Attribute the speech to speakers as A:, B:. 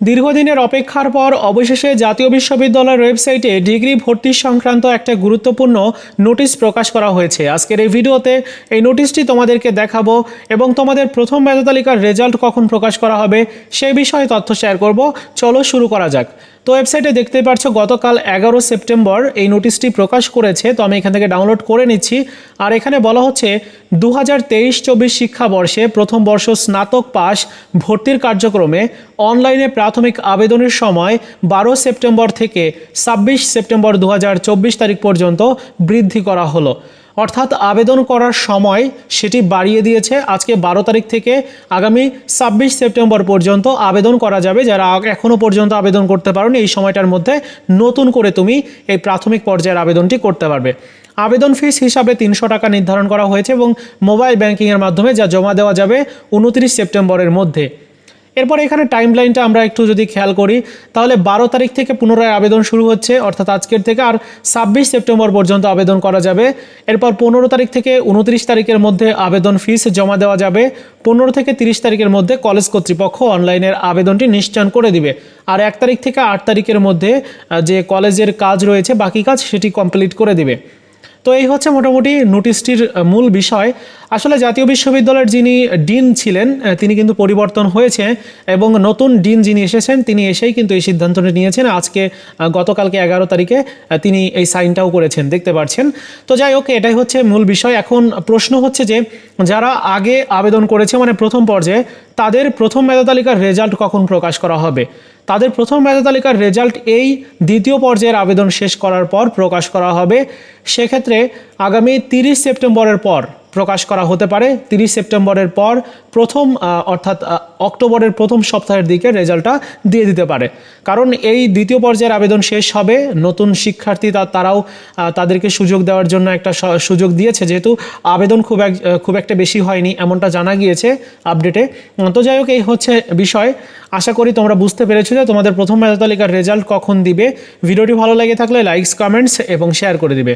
A: দীর্ঘদিনের অপেক্ষার পর অবশেষে জাতীয় বিশ্ববিদ্যালয়ের ওয়েবসাইটে ডিগ্রি ভর্তি সংক্রান্ত একটা গুরুত্বপূর্ণ নোটিশ প্রকাশ করা হয়েছে। আজকের এই ভিডিওতে এই নোটিশটি তোমাদেরকে দেখাবো এবং তোমাদের প্রথম মেধা তালিকার রেজাল্ট কখন প্রকাশ করা হবে সেই বিষয়ে তথ্য শেয়ার করব। চলো শুরু করা যাক। তো ওয়েবসাইটে দেখতে পাচ্ছ গতকাল এগারো সেপ্টেম্বর এই নোটিশটি প্রকাশ করেছে। তো আমি এখান থেকে ডাউনলোড করে নিচ্ছি। আর এখানে বলা হচ্ছে দু হাজার তেইশ চব্বিশ শিক্ষাবর্ষে প্রথম বর্ষ স্নাতক পাস ভর্তির কার্যক্রমে অনলাইনে প্রাথমিক আবেদনের সময় বারো সেপ্টেম্বর থেকে ছাব্বিশ সেপ্টেম্বর দু হাজার চব্বিশ তারিখ পর্যন্ত বৃদ্ধি করা হলো। অর্থাৎ আবেদন করার সময় সেটি বাড়িয়ে দিয়েছে। আজকে বারো তারিখ থেকে আগামী ছাব্বিশ সেপ্টেম্বর পর্যন্ত আবেদন করা যাবে। যারা এখনও পর্যন্ত আবেদন করতে পারোনি, এই সময়টার মধ্যে নতুন করে তুমি এই প্রাথমিক পর্যায়ের আবেদনটি করতে পারবে। আবেদন ফিস হিসাবে তিনশো টাকা নির্ধারণ করা হয়েছে এবং মোবাইল ব্যাংকিংয়ের মাধ্যমে যা জমা দেওয়া যাবে উনত্রিশ সেপ্টেম্বরের মধ্যে। এরপর এখানে টাইম লাইনটা আমরা একটু যদি খেয়াল করি, তাহলে বারো তারিখ থেকে পুনরায় আবেদন শুরু হচ্ছে, অর্থাৎ আজকের থেকে আর ছাব্বিশ সেপ্টেম্বর পর্যন্ত আবেদন করা যাবে। এরপর পনেরো তারিখ থেকে উনত্রিশ তারিখের মধ্যে আবেদন ফিস জমা দেওয়া যাবে। পনেরো থেকে তিরিশ তারিখের মধ্যে কলেজ কর্তৃপক্ষ অনলাইনের আবেদনটি নিশ্চয়ন করে দিবে। আর এক তারিখ থেকে আট তারিখের মধ্যে যে কলেজের কাজ রয়েছে, বাকি কাজ সেটি কমপ্লিট করে দিবে। তো এই হচ্ছে মোটামুটি নোটিশটির মূল বিষয়। আসলে জাতীয় বিশ্ববিদ্যালয়ের যিনি ডিন ছিলেন তিনি কিন্তু পরিবর্তন হয়েছে এবং নতুন ডিন যিনি এসেছেন, তিনি এসেই কিন্তু এই সিদ্ধান্তটি নিয়েছেন। আজকে গতকালকে এগারো তারিখে তিনি এই সাইনটাও করেছেন, দেখতে পাচ্ছেন তো যাই হোক, এটাই হচ্ছে মূল বিষয়। এখন প্রশ্ন হচ্ছে যে, যারা আগে আবেদন করেছে মানে প্রথম পর্যায়ে, তাদের প্রথম মেধা তালিকার রেজাল্ট কখন প্রকাশ করা হবে? তাদের প্রথম মেধা তালিকার রেজাল্ট এই দ্বিতীয় পর্যায়ের আবেদন শেষ করার পর প্রকাশ করা হবে। সেক্ষেত্রে আগামী তিরিশ সেপ্টেম্বরের পর প্রকাশ করা হতে পারে। তিরিশ সেপ্টেম্বরের পর প্রথম অর্থাৎ অক্টোবরের প্রথম সপ্তাহের দিকে রেজাল্টটা দিয়ে দিতে পারে। কারণ এই দ্বিতীয় পর্যায়ের আবেদন শেষ হবে। নতুন শিক্ষার্থী তারাও তাদেরকে সুযোগ দেওয়ার জন্য একটা সুযোগ দিয়েছে। যেহেতু আবেদন খুব এক, খুব একটা বেশি হয়নি এমনটা জানা গিয়েছে আপডেটে। তো যাই হোক, এই হচ্ছে বিষয়। আশা করি তোমরা বুঝতে পেরেছ যে তোমাদের প্রথম মেধা তালিকার রেজাল্ট কখন দিবে। ভিডিওটি ভালো লেগে থাকলে লাইকস, কমেন্টস এবং শেয়ার করে দিবে।